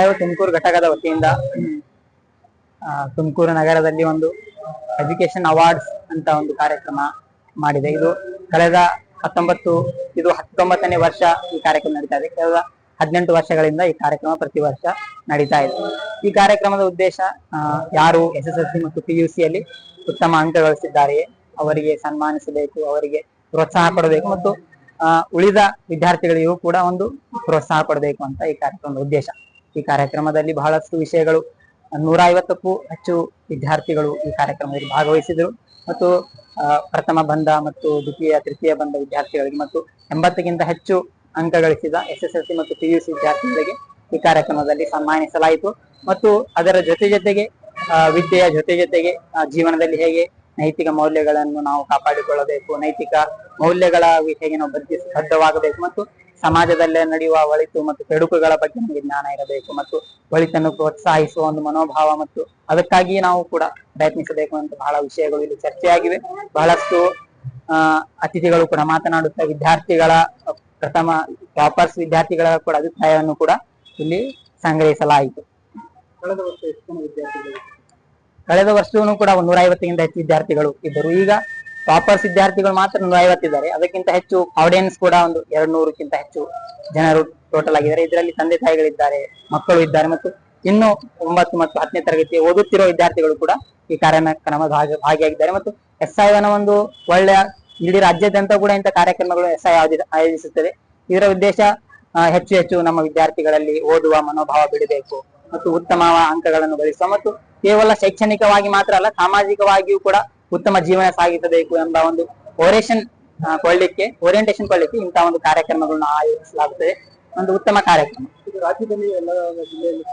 I Tumakuru ಘಟಕದ ವತಿಯಿಂದ ತುಮಕೂರು ನಗರದಲ್ಲಿ ಒಂದು ಎಜುಕೇಶನ್ ಅವಾರ್ಡ್ಸ್ ಅಂತ ಒಂದು ಕಾರ್ಯಕ್ರಮ ಮಾಡಿದೆ. ಇದು ಕಳೆದ ಹತ್ತೊಂಬತ್ತು, ಇದು ಹತ್ತೊಂಬತ್ತನೇ ವರ್ಷ ಈ ಕಾರ್ಯಕ್ರಮ ನಡೀತಾ ಇದೆ. ಕಳೆದ ಹದಿನೆಂಟು ವರ್ಷಗಳಿಂದ ಈ ಕಾರ್ಯಕ್ರಮ ಪ್ರತಿ ವರ್ಷ ನಡೀತಾ ಇದೆ. ಈ ಕಾರ್ಯಕ್ರಮದ ಉದ್ದೇಶ ಯಾರು ಎಸ್ ಎಸ್ ಎಲ್ ಸಿ ಮತ್ತು ಪಿ ಯು ಸಿಯಲ್ಲಿ ಉತ್ತಮ ಅಂಕ ಗಳಿಸಿದ್ದಾರೆಯೇ ಅವರಿಗೆ ಸನ್ಮಾನಿಸಬೇಕು, ಅವರಿಗೆ ಪ್ರೋತ್ಸಾಹ ಕೊಡಬೇಕು ಮತ್ತು ಉಳಿದ ವಿದ್ಯಾರ್ಥಿಗಳಿಗೂ ಕೂಡ ಒಂದು ಪ್ರೋತ್ಸಾಹ ಕೊಡಬೇಕು ಅಂತ ಈ ಕಾರ್ಯಕ್ರಮದ ಉದ್ದೇಶ. ಈ ಕಾರ್ಯಕ್ರಮದಲ್ಲಿ ಬಹಳಷ್ಟು ವಿಷಯಗಳು ನೂರ ಐವತ್ತಕ್ಕೂ ಹೆಚ್ಚು ವಿದ್ಯಾರ್ಥಿಗಳು ಈ ಕಾರ್ಯಕ್ರಮದಲ್ಲಿ ಭಾಗವಹಿಸಿದರು. ಮತ್ತು ಪ್ರಥಮ ಬಂದ ಮತ್ತು ದ್ವಿತೀಯ, ತೃತೀಯ ಬಂದ ವಿದ್ಯಾರ್ಥಿಗಳಿಗೆ ಮತ್ತು ಎಂಬತ್ತಕ್ಕಿಂತ ಹೆಚ್ಚು ಅಂಕ ಗಳಿಸಿದ ಎಸ್ ಎಸ್ ಎಲ್ ಸಿ ಮತ್ತು ಪಿ ಯು ಸಿ ವಿದ್ಯಾರ್ಥಿಗಳಿಗೆ ಈ ಕಾರ್ಯಕ್ರಮದಲ್ಲಿ ಸನ್ಮಾನಿಸಲಾಯಿತು. ಮತ್ತು ಅದರ ಜೊತೆ ಜೊತೆಗೆ ವಿದ್ಯೆಯ ಜೊತೆ ಜೊತೆಗೆ ಜೀವನದಲ್ಲಿ ಹೇಗೆ ನೈತಿಕ ಮೌಲ್ಯಗಳನ್ನು ನಾವು ಕಾಪಾಡಿಕೊಳ್ಳಬೇಕು, ನೈತಿಕ ಮೌಲ್ಯಗಳ ಹೇಗೆ ನಾವು ಬದ್ಧ, ಬದ್ಧವಾಗಬೇಕು ಮತ್ತು ಸಮಾಜದಲ್ಲೇ ನಡೆಯುವ ಒಳಿತು ಮತ್ತು ಕೆಡುಕುಗಳ ಬಗ್ಗೆ ನಮಗೆ ಜ್ಞಾನ ಇರಬೇಕು ಮತ್ತು ಒಳಿತನ್ನು ಪ್ರೋತ್ಸಾಹಿಸುವ ಒಂದು ಮನೋಭಾವ ಮತ್ತು ಅದಕ್ಕಾಗಿ ನಾವು ಕೂಡ ಪ್ರಯತ್ನಿಸಬೇಕು ಅಂತ ಬಹಳ ವಿಷಯಗಳು ಇಲ್ಲಿ ಚರ್ಚೆಯಾಗಿವೆ. ಬಹಳಷ್ಟು ಅತಿಥಿಗಳು ಕೂಡ ಮಾತನಾಡುತ್ತಾ ವಿದ್ಯಾರ್ಥಿಗಳ ಪ್ರಥಮ ಟಾಪರ್ಸ್ ವಿದ್ಯಾರ್ಥಿಗಳ ಕೂಡ ಅಭಿಪ್ರಾಯವನ್ನು ಕೂಡ ಇಲ್ಲಿ ಸಂಗ್ರಹಿಸಲಾಯಿತು. ಕಳೆದ ವರ್ಷ ಎಷ್ಟು ವಿದ್ಯಾರ್ಥಿಗಳು ಕಳೆದ ವರ್ಷವೂ ಕೂಡ ಒಂದು ನೂರ ಐವತ್ತಕ್ಕಿಂತ ಹೆಚ್ಚು ವಿದ್ಯಾರ್ಥಿಗಳು ಇದ್ದರು. ಈಗ ಟಾಪರ್ಸ್ ವಿದ್ಯಾರ್ಥಿಗಳು ಮಾತ್ರ ನೂರ ಐವತ್ತಿದ್ದಾರೆ. ಅದಕ್ಕಿಂತ ಹೆಚ್ಚು ಆಡಿಯನ್ಸ್ ಕೂಡ ಒಂದು ಎರಡು ನೂರಕ್ಕಿಂತ ಹೆಚ್ಚು ಜನರು ಟೋಟಲ್ ಆಗಿದ್ದಾರೆ. ಇದರಲ್ಲಿ ತಂದೆ ತಾಯಿಗಳಿದ್ದಾರೆ, ಮಕ್ಕಳು ಇದ್ದಾರೆ ಮತ್ತು ಇನ್ನು ಒಂಬತ್ತು ಮತ್ತು ಹತ್ತನೇ ತರಗತಿ ಓದುತ್ತಿರುವ ವಿದ್ಯಾರ್ಥಿಗಳು ಕೂಡ ಈ ಕಾರ್ಯಕ್ರಮ ಭಾಗ ಭಾಗಿಯಾಗಿದ್ದಾರೆ. ಮತ್ತು ಎಸ್ ಐ ಒಂದು ಒಳ್ಳೆಯ ಇಡೀ ರಾಜ್ಯಾದ್ಯಂತ ಕೂಡ ಇಂಥ ಕಾರ್ಯಕ್ರಮಗಳು ಎಸ್ ಐ ಆಯೋಜಿಸುತ್ತದೆ. ಇದರ ಉದ್ದೇಶ ಹೆಚ್ಚು ಹೆಚ್ಚು ನಮ್ಮ ವಿದ್ಯಾರ್ಥಿಗಳಲ್ಲಿ ಓದುವ ಮನೋಭಾವ ಬಿಡಬೇಕು ಮತ್ತು ಉತ್ತಮ ಅಂಕಗಳನ್ನು ಗಳಿಸುವ ಮತ್ತು ಕೇವಲ ಶೈಕ್ಷಣಿಕವಾಗಿ ಮಾತ್ರ ಅಲ್ಲ, ಸಾಮಾಜಿಕವಾಗಿಯೂ ಕೂಡ ಉತ್ತಮ ಜೀವನ ಸಾಗಿಸಬೇಕು ಎಂಬ ಒಂದು ಓರೇಷನ್ ಕೊಳ್ಳಿಕ್ಕೆ ಓರಿಯೆಂಟೇಷನ್ ಕೊಡ್ಲಿಕ್ಕೆ ಇಂತಹ ಒಂದು ಕಾರ್ಯಕ್ರಮಗಳನ್ನು ಆಯೋಜಿಸಲಾಗುತ್ತದೆ. ಒಂದು ಉತ್ತಮ ಕಾರ್ಯಕ್ರಮ. ಇದು ರಾಜ್ಯದಲ್ಲಿ ಎಲ್ಲ ಜಿಲ್ಲೆಯಲ್ಲಿ.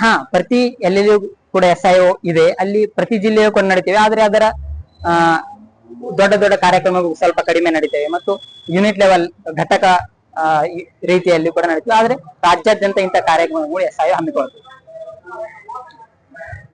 ಹಾ ಪ್ರತಿ ಎಲ್ಲೆಲ್ಲಿಯೂ ಕೂಡ ಎಸ್ ಐ ಇದೆ. ಅಲ್ಲಿ ಪ್ರತಿ ಜಿಲ್ಲೆಯೂ ಕೂಡ ನಡೀತೇವೆ ಆದ್ರೆ ಅದರ ಆ ದೊಡ್ಡ ದೊಡ್ಡ ಕಾರ್ಯಕ್ರಮಗಳು ಸ್ವಲ್ಪ ಕಡಿಮೆ ನಡೀತೇವೆ. ಮತ್ತು ಯೂನಿಟ್ ಲೆವೆಲ್ ಘಟಕ ರೀತಿಯಲ್ಲಿ ಕೂಡ ನಡೀತೇವೆ. ಆದ್ರೆ ರಾಜ್ಯಾದ್ಯಂತ ಇಂತಹ ಕಾರ್ಯಕ್ರಮಗಳು ಎಸ್ ಐ